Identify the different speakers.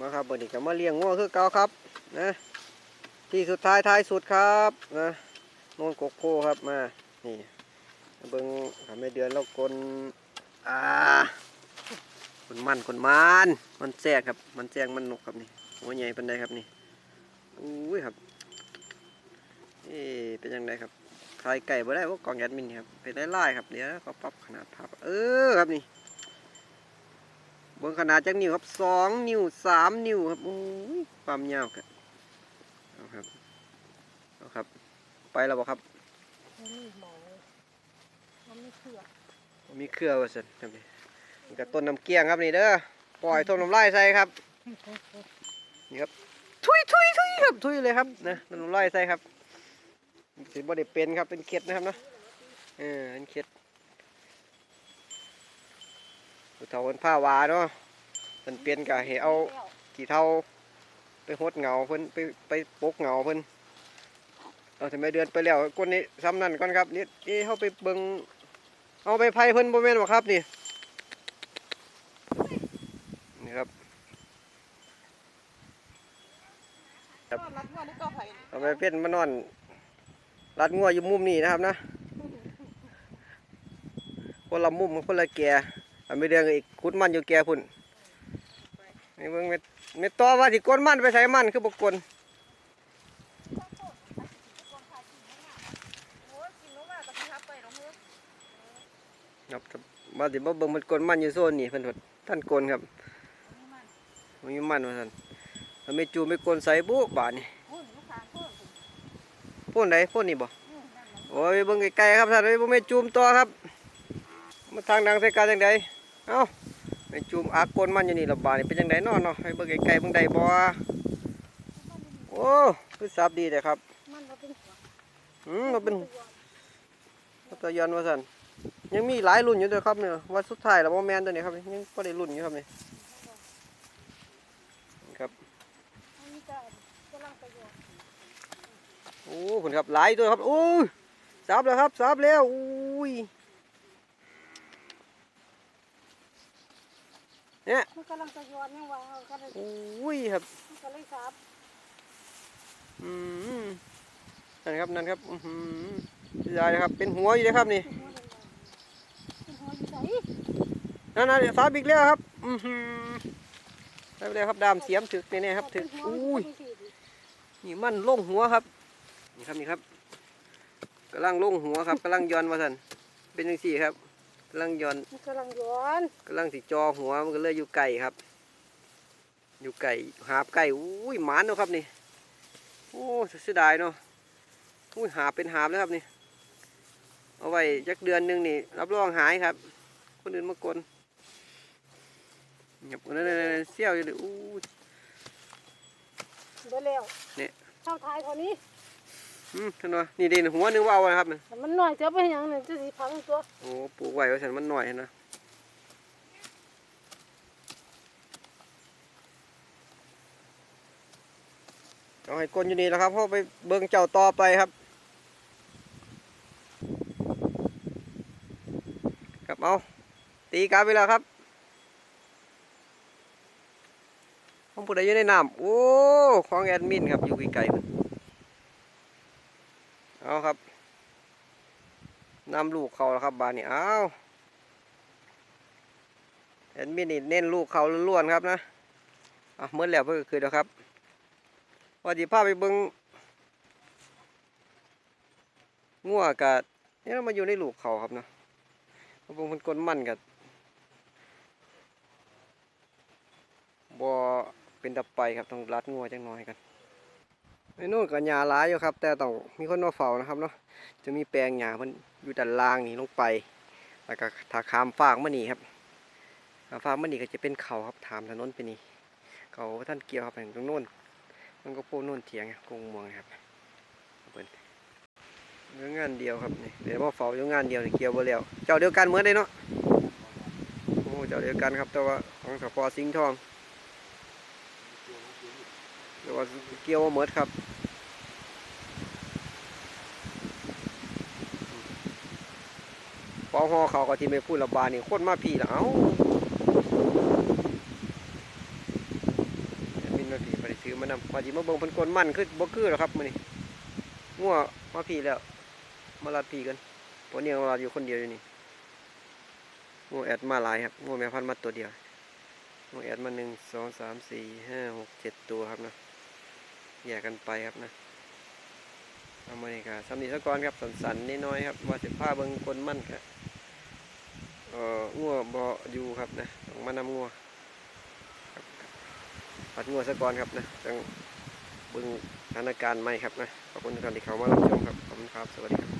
Speaker 1: มาครับวันนี้ก็มาเลี้ยงงัวคือเก่าครับนะที่สุดท้ายท้ายสุดครับนะนนกกโพครับมานี่เบิ้งทำให้เดือนแล้วกลนอ่าคนมันคนมันมันแจกครับ มันแจกมันนกครับนี่หัวใหญ่เป็นไดครับนี่อุ้ยครับนี่เป็นยังไงครับใครไก่บ่ได้ว่าก่องแอดมินครับเป็นไล่ๆครับเดี๋ยวเขาปรับขนาดภาพเออครับนี่ เบิ่งขนาดจักนิ้วครับสองนิ้วสามนิ้วครับโอ้ยความยาวครับเอาครับเอาครับ ไปแล้วบ่ครับ
Speaker 2: มันมีหมอมันไม่เชื่อ
Speaker 1: มีเครือว่าซั่นครับนี่นี่ก็ต้นน้ำเกี้ยงครับนี่เด้อปล่อยต้นน้ำลายใส่ครับนี่ครับทุยทุยทุยครับทุยเลยครับนะต้นน้ำลายใส่ครับสิบ่ได้เป็นครับเป็นเข็ดนะครับเนาะเออเป็นเข็ด ผู้เฒ่าคนผ้าวาเนาะมันเปลี่ยนก็ให้เอา
Speaker 2: แล้ว
Speaker 1: กี่เท่าไปหดเงาเพิ่นไปไปปกเงาเพิ่นเอาทำไมเดือนไปแล้วคนนี้ซ้ำนั่นก่อนครับนี่นี่เขาไปเบิงเอาไปไพ่เพิ่นบ่แม่นบ่ครับนี่นี่ครับครับ
Speaker 2: ก็รัดว่าไผ่
Speaker 1: เอาไปเป็นมานอนรัดงัวอยู่มุมนี้นะครับนะคนละมุมคนละแก่ ไปเดือนอีกคุดมันอยู่แก่พุ่นนี่เบิ่งเม็ดเม็ดต่อว่าสิกวนมันไปใส่มันคือบ่กวน
Speaker 2: โอ้ยกินแล้วว่าก็สิทับไปน้องเฮ้ย
Speaker 1: ครับมาสิบ่เบิ่งมันกลนมันอยู่โซนนี่เพิ่นว่าท่านกลนครับ
Speaker 2: นี่มัน
Speaker 1: มันมีมันว่าซั่นมันไม่จูไม่กลนใส่บุบาดนี่
Speaker 2: พุ่นลูกค้าเพิ่ม
Speaker 1: พ่นใดพ่นนี่บ่
Speaker 2: อืมนั่นแหละ
Speaker 1: โอ้ยเบิ่งไกลๆครับท่านเอ้ยบ่แม่จูมต่อครับมาทางดังใส่การจังได เอ้าแม่จูมอากลนมันอยู่นี่ละบาดนี่เป็นจังไดเนาะเนาะให้เบิ่งไกลๆเบิ่งได้บ่โอ้คือสับดีแต่ครับ
Speaker 2: มันเป็น
Speaker 1: อืมมันเป็นตัวยันว่าซั่นยังมีหลายรุ่นอยู่ด้อครับเนี่ยว่าสุดท้ายแล้วบ่แมนตัวนี้ครับยังบ่ได้รุ่นอยู่ครับนี่ครับ
Speaker 2: อันะกำลังประโอ้
Speaker 1: ผลครับหลายตัวครับโอ้ซับแล้วครับซับแล้วอุ้ย เนี่ย
Speaker 2: มันกำลังประโยชน์ยังว่าเอาก็ได้
Speaker 1: อุ้ยครับ
Speaker 2: มันก็เลยซับ
Speaker 1: อืมนั่นครับนั่นครับอือหือใหญ่นะครับ เป็นหัวอยู่เลยครับนี่
Speaker 2: เป็นหัวอยู่ไหน
Speaker 1: นั่นนั่นซับอีกแล้วครับ อือหือได้ไปแล้วครับดามเสียมถึกแน่ๆครับถึกอุ้ยนี่มันลงหัวครับ นี่ครับนี่ครับกำลังลงหัวครับกำลังย้อนมาสันเป็นยังสี่ครับกำลังย้อน
Speaker 2: มันกำลังย้อน
Speaker 1: กำลังสิจอหัวมันก็เลยอยู่ไก่ครับ อยู่ไก่หาบไก่อุ้ยหมานเนาะครับนี่โอ้เสียดายเนาะอุ้ยหาบเป็นหาบแล้วครับนี่เอาไว้จักเดือนหนึงนี่ รับรองหายครับ คนอื่นมากลเงียบนั่นนั่นเซี่ยวอยู่เลยอู้ย
Speaker 2: เดี๋ยวแล้ว
Speaker 1: เนี่ย
Speaker 2: เท่าท้ายเท่านี้
Speaker 1: อืมท่านว่านี่เด่นหัวนึงว่าเอานะครับนี่
Speaker 2: แต่มันหน่อยจะไปหยังเนี่ยจะสิพังตัว
Speaker 1: โอ้ปลูกไว้ไว้สันมันหน่อยนะเอาให้กลนอยู่นี่แหล้วครับเพราะไปเบิ่งเจ้าต่อไปครับครับเอาตีกลับไปแล้วครับผมผู้ใดอยู่ในน้ำโอ้ของแอดมินครับอยู่ไกลๆพุ่น เอาครับนำลูกเขาแล้วครับบานนี้เอาแอดมินนี่เน้นลูกเขาล้วนๆครับนะอะเมื่อแล้วเพื่อคือเดี๋ยวครับว่าจีพาพไปเบิงงัวกับนี่ยมาอยู่ในลูกเขาครับเนะเราะมันกลนมันกับบ่เป็นดับไปครับต้องรัดงัวจังน้อยกัน ไอ้นู่นก็หญ้าหลายอยู่ครับ แต่ต้องมีคนมาเฝ้านะครับเนาะจะมีแปลงหญ้ามันอยู่ด้านล่างนี่ลงไป แล้วก็ถ้าข้ามฟากมานี่ครับข้ามฟากมานี่ก็จะเป็นเขาครับถามถนนไปนี่เขาท่านเกี่ยวครับไปตรงโน้นมันก็โพ้นโน่นเถียงกงมวงครับเปิดเรื่องงานเดียวครับนี่เดี๋ยวมาเฝ้าอยู่งานเดียวนี่เกี่ยวบ่แล้วเจ้าเดียวกันเหมือนเลยเนาะโอ้เจ้าเดียวกันครับแต่ว่าของสปอสิงห์ทอง แต่ว่าเกี่ยวว่าเมิดครับปอหอเขาก็ที่ไม่พูดระบาดนี่โคตรมาพี่ละเอ้ามาพี่บ่ได้ถือมานำว่าสิมาเบิ่งพิ่นกลมันคือบ่คือหรอครับมื้อนี้งัวมาพี่แล้ว มาลัดพี่กันเพราะเนี่ยเราอยู่คนเดียวอยู่นี่งัวแอดมาหลายครับงัวแม่พันมาตัวเดียวงัวแอดมาหนึ่งสองสามสี่ห้าหกเจ็ดตัวครับนะ แยกกันไปครับนะเอามานี่ครับสำนีสกอนครับสันสันนิดน้อยครับว่าสิผ้าเบิงคนมั่นครับเอ่องัวบ่อยู่ครับนะต้องมานำงัวครับปัดงัวสกอนครับนะจังเบิงสถานการณ์ใหม่ครับนะขอบคุณทุกท่านที่เข้ามารับชมครับขอบคุณครับสวัสดีครับ